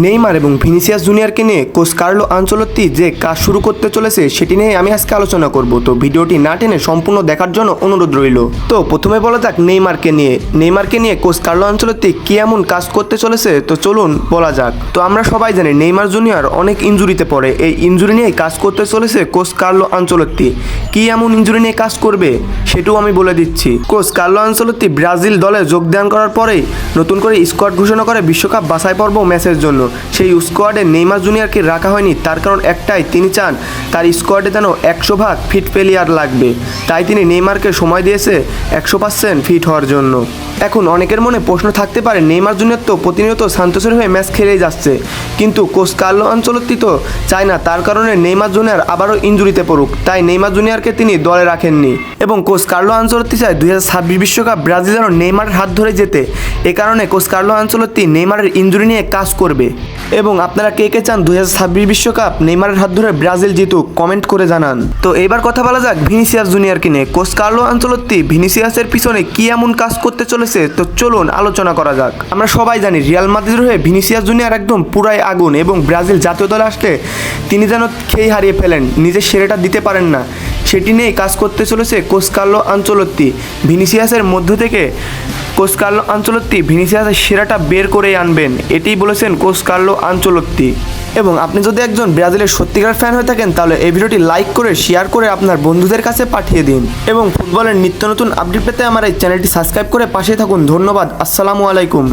Neymar এবং Vinicius জুনিয়রকে নিয়ে coach Carlo আঞ্চলত্তি যে কাজ শুরু করতে চলেছে, সেটি নিয়ে আমি আজকে আলোচনা করব। তো ভিডিওটি না টেনে সম্পূর্ণ দেখার জন্য অনুরোধ রইল। তো প্রথমে বলা যাক নেইমারকে নিয়ে। নেইমারকে নিয়ে কোচ কার্লো আঞ্চলত্তি কি এমন কাজ করতে চলেছে? তো চলুন বলা যাক। তো আমরা সবাই জানি নেইমার জুনিয়র অনেক ইঞ্জুরিতে পড়ে। এই ইঞ্জুরি নিয়ে কাজ করতে চলেছে কোচ কার্লো আঞ্চলত্তি। কি এমন ইঞ্জুরি নিয়ে কাজ করবে, সেটাও আমি বলে দিচ্ছি। কোচ কার্লো আঞ্চলত্তি ব্রাজিল দলে যোগদান করার পরেই নতুন করে স্কোয়াড ঘোষণা করে বিশ্বকাপ বাছাই পর্ব ম্যাচের জন্য। সেই স্কোয়াডে নেইমার জুনিয়রকে রাখা হয়নি, তার কারণ একটাই, তিনি চান তার স্কোয়াডে যেন একশো ভাগ ফিট প্লেয়ার লাগবে। তাই তিনি নেইমারকে সময় দিয়েছে একশো পার্সেন্ট ফিট হওয়ার জন্য। এখন অনেকের মনে প্রশ্ন থাকতে পারে, নেইমার জুনিয়র তো প্রতিনিয়ত সান্তোসের হয়ে ম্যাচ খেলেই যাচ্ছে। কিন্তু কোচ কার্লো আঞ্চলত্তি তো চায় না, তার কারণে নেইমার জুনিয়র আবারও ইঞ্জুরিতে পড়ুক। তাই নেইমার জুনিয়রকে তিনি দলে রাখেননি। এবং কোচ কার্লো আঞ্চলত্তি চায় দুই হাজার ছাব্বিশ বিশ্বকাপ ব্রাজিল যেন নেইমারের হাত ধরে যেতে। এ কারণে কোচ কার্লো আঞ্চলত্তি নেইমারের ইঞ্জুরি নিয়ে কাজ করবে। এবং আপনারা কে কে চান দুই হাজার বিশ্বকাপ নেইমারের হাত ধরে ব্রাজিল জিতুক, কমেন্ট করে জানান। তো এবার কথা বলা যাক ভিনিসিয়াস জুনিয়রকে নিয়ে। কোচ কার্লো আঞ্চলত্তি ভিনিসিয়াসের পিছনে কি এমন কাজ করতে চলেছে? তো চলুন আলোচনা করা যাক। আমরা সবাই জানি রিয়াল মাদ্রিদের হয়ে ভিনিসিয়াস জুনিয়র একদম পুরাই আগুন এবং ব্রাজিল জাতীয় দলে আসলে তিনি যেন খেই হারিয়ে ফেলেন নিজের সেরেটা দিতে পারেন না। সেটি নিয়েই কাজ করতে চলেছে কোচ কার্লো আঞ্চলত্তি ভিনিসিয়াসের মধ্য থেকে কোচ কার্লো আঞ্চলত্তি ভিনিসিয়াসের সেরাটা বের করে আনবেন এটি বলেছেন কোচ কার্লো আঞ্চলত্তি। এবং আপনি যদি একজন ব্রাজিলের সত্যিকার ফ্যান হয়ে থাকেন, তাহলে এই ভিডিওটি লাইক করে শেয়ার করে আপনার বন্ধুদের কাছে পাঠিয়ে দিন। এবং ফুটবলের নিত্য নতুন আপডেট পেতে আমার এই চ্যানেলটি সাবস্ক্রাইব করে পাশে থাকুন। ধন্যবাদ, আসসালামু আলাইকুম।